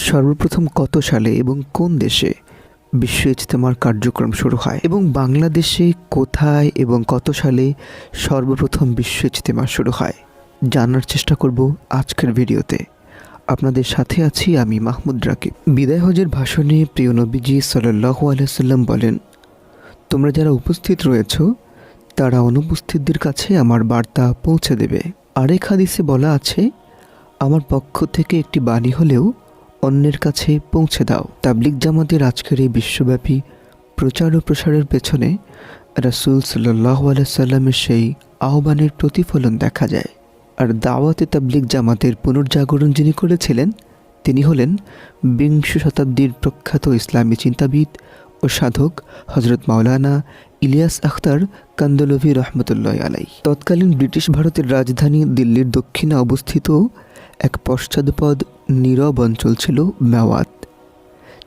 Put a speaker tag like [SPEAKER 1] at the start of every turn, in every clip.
[SPEAKER 1] সর্বপ্রথম কত সালে এবং কোন দেশে বিশ্ব ইজতেমার কার্যক্রম শুরু হয়? এবং বাংলাদেশে কোথায় এবং কত সালে সর্বপ্রথম বিশ্ব ইজতেমা শুরু হয়? জানার চেষ্টা করব আজকের ভিডিওতে। আপনাদের সাথে আছি আমি মাহমুদ রাকিব। বিদায় হজের ভাষণে প্রিয় নবীজি সাল্লাহু আলাইসাল্লাম বলেন, তোমরা যারা উপস্থিত রয়েছ, তারা অনুপস্থিতদের কাছে আমার বার্তা পৌঁছে দেবে। আরেক হাদিসে বলা আছে, আমার পক্ষ থেকে একটি বাণী হলেও অন্যের কাছে পৌঁছে দাও। তাবলিক জামাতের আজকের এই বিশ্বব্যাপী প্রচার ও প্রসারের পেছনে রাসুল সাল্লাহ সেই আহ্বানের প্রতিফলন দেখা যায়। আর দাওয়াতে তাবলিক জামাতের পুনর্জাগরণ যিনি করেছিলেন, তিনি হলেন বিংশ শতাব্দীর প্রখ্যাত ইসলামী চিন্তাবিদ ও সাধক হজরত মাওলানা ইলিয়াস আখতার কান্দলভি রহমতুল্লাহ আলাই তৎকালীন ব্রিটিশ ভারতের রাজধানী দিল্লির দক্ষিণে অবস্থিত এক পশ্চাদপদ নীরব অঞ্চল ছিল মেওয়াত।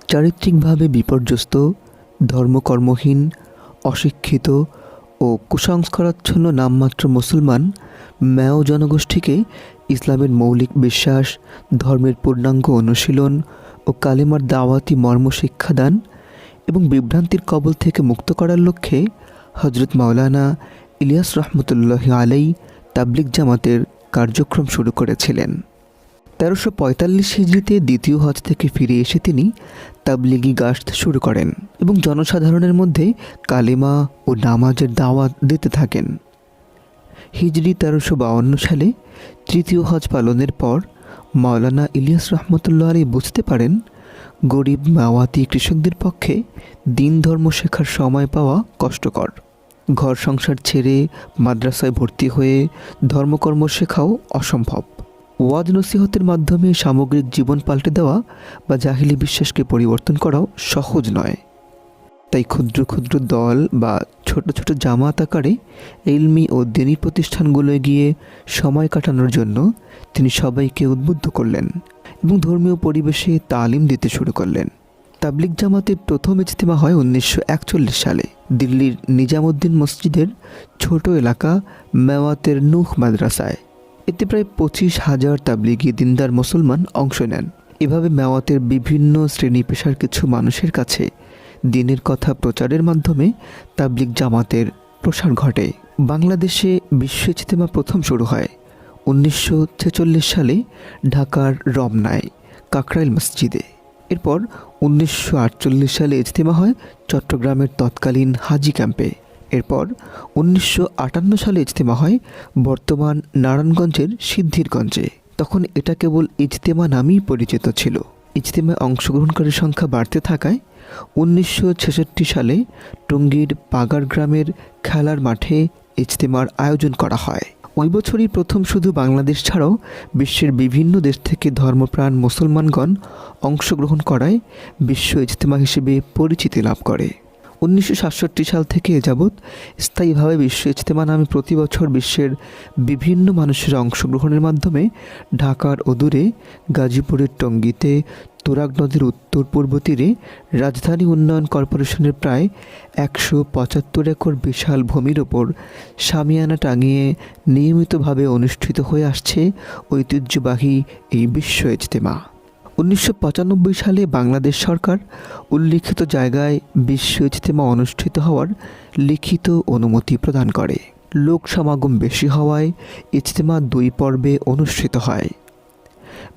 [SPEAKER 1] চারিত্রিকভাবে বিপর্যস্ত, ধর্মকর্মহীন, অশিক্ষিত ও কুসংস্কারাচ্ছন্ন নামমাত্র মুসলমান ম্যাও জনগোষ্ঠীকে ইসলামের মৌলিক বিশ্বাস, ধর্মের পূর্ণাঙ্গ অনুশীলন ও কালেমার দাওয়াতি মর্ম শিক্ষাদান এবং বিভ্রান্তির কবল থেকে মুক্ত করার লক্ষ্যে হজরত মাওলানা ইলিয়াস রহমতুল্লাহ আলাই তাবলিক জামাতের কার্যক্রম শুরু করেছিলেন। তেরোশো পঁয়তাল্লিশ হিজড়িতে দ্বিতীয় হজ থেকে ফিরে এসে তিনি তাবলিগি গাস্ত শুরু করেন এবং জনসাধারণের মধ্যে কালেমা ও নামাজের দাওয়াত দিতে থাকেন। হিজড়ি তেরোশো বাউন্ন সালে তৃতীয় হজ পালনের পর মাওলানা ইলিয়াস রহমতুল্লাহ আলী বুঝতে পারেন, গরিব মাওয়াতি কৃষকদের পক্ষে দিন ধর্ম শেখার সময় পাওয়া কষ্টকর। ঘর সংসার ছেড়ে মাদ্রাসায় ভর্তি হয়ে ধর্মকর্ম শেখাও অসম্ভব। ওয়াজ নসিহতের মাধ্যমে সামগ্রিক জীবন পাল্টে দেওয়া বা জাহিলি বিশ্বাসকে পরিবর্তন করাও সহজ নয়। তাই ক্ষুদ্র ক্ষুদ্র দল বা ছোট ছোট জামাত আকারে এলমি ও দেনী প্রতিষ্ঠানগুলোয় গিয়ে সময় কাটানোর জন্য তিনি সবাইকে উদ্বুদ্ধ করলেন এবং ধর্মীয় পরিবেশে তালিম দিতে শুরু করলেন। তাবলিক জামাতের প্রথম ইজতেমা হয় উনিশশো একচল্লিশ সালে। দিল্লির নিজামুদ্দিন মসজিদের ছোট এলাকা মেওয়াতের নুখ মাদ্রাসায়। এতে প্রায় পঁচিশ হাজার তাবলিগি দিনদার মুসলমান অংশ নেন। এভাবে মেওয়াতের বিভিন্ন শ্রেণি পেশার কিছু মানুষের কাছে দিনের কথা প্রচারের মাধ্যমে তাবলিক জামাতের প্রসার ঘটে। বাংলাদেশে বিশ্ব ইজতেমা প্রথম শুরু হয় উনিশশো ছেচল্লিশ সালে ঢাকার রমনায় কাকরাইল মসজিদে। এরপর উনিশশো আটচল্লিশ সালে ইজতেমা হয় চট্টগ্রামের তৎকালীন হাজি ক্যাম্পে। এরপর উনিশশো আটান্ন সালে ইজতেমা হয় বর্তমান নারায়ণগঞ্জের সিদ্ধিরগঞ্জে। তখন এটা কেবল ইজতেমা নামেই পরিচিত ছিল। ইজতেমায় অংশগ্রহণকারীর সংখ্যা বাড়তে থাকায় উনিশশো ছেষট্টি সালে টঙ্গীর পাগার গ্রামের খেলার মাঠে ইজতেমার আয়োজন করা হয়। ওই বছরই প্রথম শুধু বাংলাদেশ ছাড়াও বিশ্বের বিভিন্ন দেশ থেকে ধর্মপ্রাণ মুসলমানগণ অংশগ্রহণ করায় বিশ্ব ইজতেমা হিসেবে পরিচিতি লাভ করে। উনিশশো সাতষট্টি সাল থেকে এ যাবৎ স্থায়ীভাবে বিশ্ব ইজতেমা নামে প্রতি বছর বিশ্বের বিভিন্ন মানুষের অংশগ্রহণের মাধ্যমে ঢাকার অদূরে গাজীপুরের টঙ্গীতে, তোরাগ নদীর উত্তর পূর্ব তীরে রাজধানী উন্নয়ন কর্পোরেশনের প্রায় একশো পঁচাত্তর একর বিশাল ভূমির ওপর সামিয়ানা টাঙিয়ে নিয়মিতভাবে অনুষ্ঠিত হয়ে আসছে ঐতিহ্যবাহী এই বিশ্ব ইজতেমা। উনিশশো পঁচানব্বই সালে বাংলাদেশ সরকার উল্লিখিত জায়গায় বিশ্ব ইজতেমা অনুষ্ঠিত হওয়ার লিখিত অনুমতি প্রদান করে। লোক সমাগম বেশি হওয়ায় ইজতেমা দুই পর্বে অনুষ্ঠিত হয়।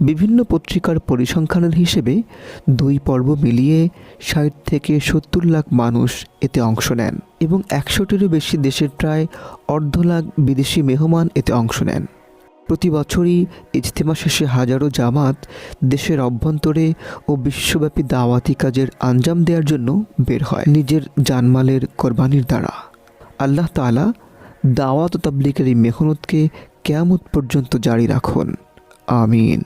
[SPEAKER 1] বিভিন্ন পত্রিকার পরিসংখ্যানের হিসেবে দুই পর্ব মিলিয়ে ষাট থেকে সত্তর লাখ মানুষ এতে অংশ নেন এবং একশোটিরও বেশি দেশের প্রায় অর্ধ লাখ বিদেশি মেহমান এতে অংশ নেন। প্রতি বছরই ইজতেমা শেষে হাজারো জামাত দেশের অভ্যন্তরে ও বিশ্বব্যাপী দাওয়াতি কাজের আঞ্জাম দেওয়ার জন্য বের হয় নিজের জানমালের কোরবানির দ্বারা। আল্লাহ তালা দাওয়াত তাবলিকের এই মেহনতকে কেয়ামত পর্যন্ত জারি রাখুন। আমিন।